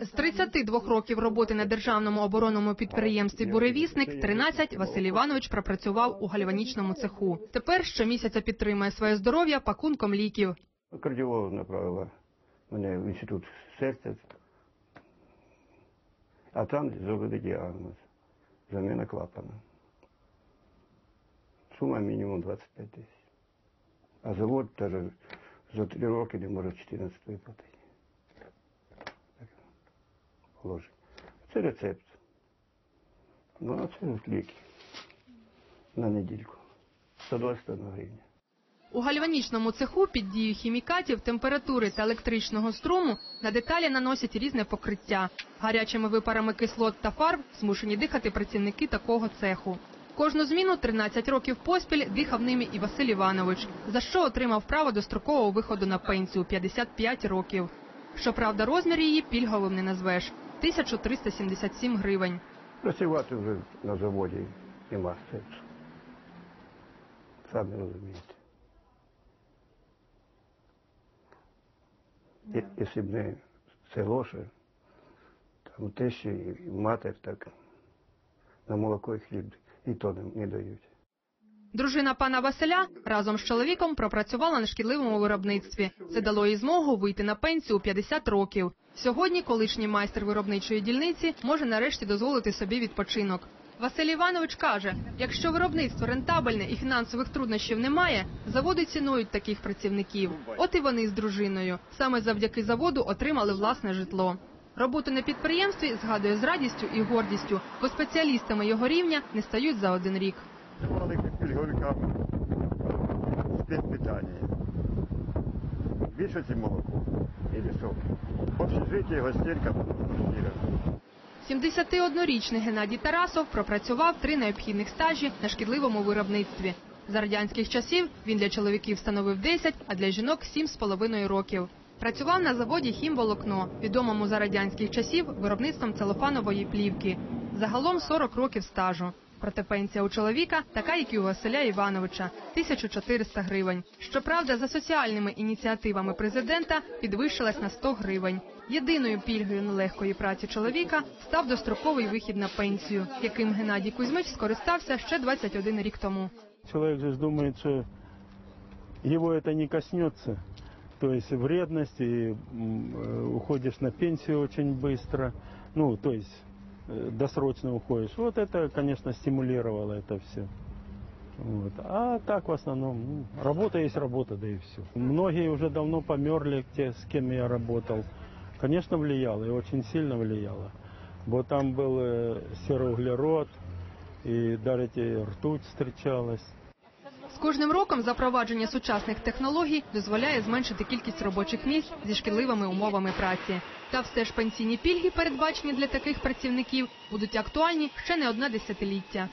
З 32 років роботи на державному оборонному підприємстві Буревісник 13 Василь Іванович пропрацював у гальванічному цеху. Тепер щомісяця підтримує своє здоров'я пакунком ліків. Кардіолог направила мене в інститут серця, а там зробили діагноз. Заміна клапана. Сума мінімум 25 тисяч. А завод теж за три роки не може 14 виплатити. Так. Це рецепт. Ну, а це от ліки на недільку. 121 гривня. У гальванічному цеху під дією хімікатів, температури та електричного струму на деталі наносять різне покриття. Гарячими випарами кислот та фарб змушені дихати працівники такого цеху. Кожну зміну 13 років поспіль дихав ними і Василь Іванович, за що отримав право дострокового виходу на пенсію 55 років. Щоправда, розмір її пільговим не назвеш 1377 гривень. Працювати вже на заводі нема сенсу. Самі розумієте. І- Якщо б не село ще, там тещі і матер, так на молоко і хліб і то не дають. Дружина пана Василя разом з чоловіком пропрацювала на шкідливому виробництві. Це дало їй змогу вийти на пенсію у 50 років. Сьогодні колишній майстер виробничої дільниці може нарешті дозволити собі відпочинок. Василь Іванович каже: якщо виробництво рентабельне і фінансових труднощів немає, заводи цінують таких працівників. От і вони з дружиною. Саме завдяки заводу отримали власне житло. Роботу на підприємстві згадує з радістю і гордістю, бо спеціалістами його рівня не стають за один рік. Пільговикам спецпитання. Більшості молоко і сок. В общежитті гостинка квартира. 71-річний Геннадій Тарасов пропрацював три необхідних стажі на шкідливому виробництві. За радянських часів він для чоловіків встановив 10, а для жінок 7,5 років. Працював на заводі «Хімволокно», відомому за радянських часів виробництвом целофанової плівки. Загалом 40 років стажу Проте пенсія у чоловіка така, як і у Василя Івановича 1400 гривень. Щоправда, за соціальними ініціативами президента підвищилась на 100 гривень. Єдиною пільгою нелегкої праці чоловіка став достроковий вихід на пенсію, яким Геннадій Кузьмич скористався ще 21 рік тому. Человек же думает, что его это не коснется. То есть вредность, и м, э, уходишь на пенсию очень быстро. Ну, то есть э, досрочно уходишь. Вот это, конечно, стимулировало это все. Вот. А так в основном, ну, работа есть работа, да и все. Многие уже давно померли, те, с кем я работал. Конечно, влияло, и очень сильно влияло. Вот там был э, сероуглерод, и даже ртуть встречалась. Кожним роком запровадження сучасних технологій дозволяє зменшити кількість робочих місць зі шкідливими умовами праці. Та все ж пенсійні пільги, передбачені для таких працівників, будуть актуальні ще не одне десятиліття.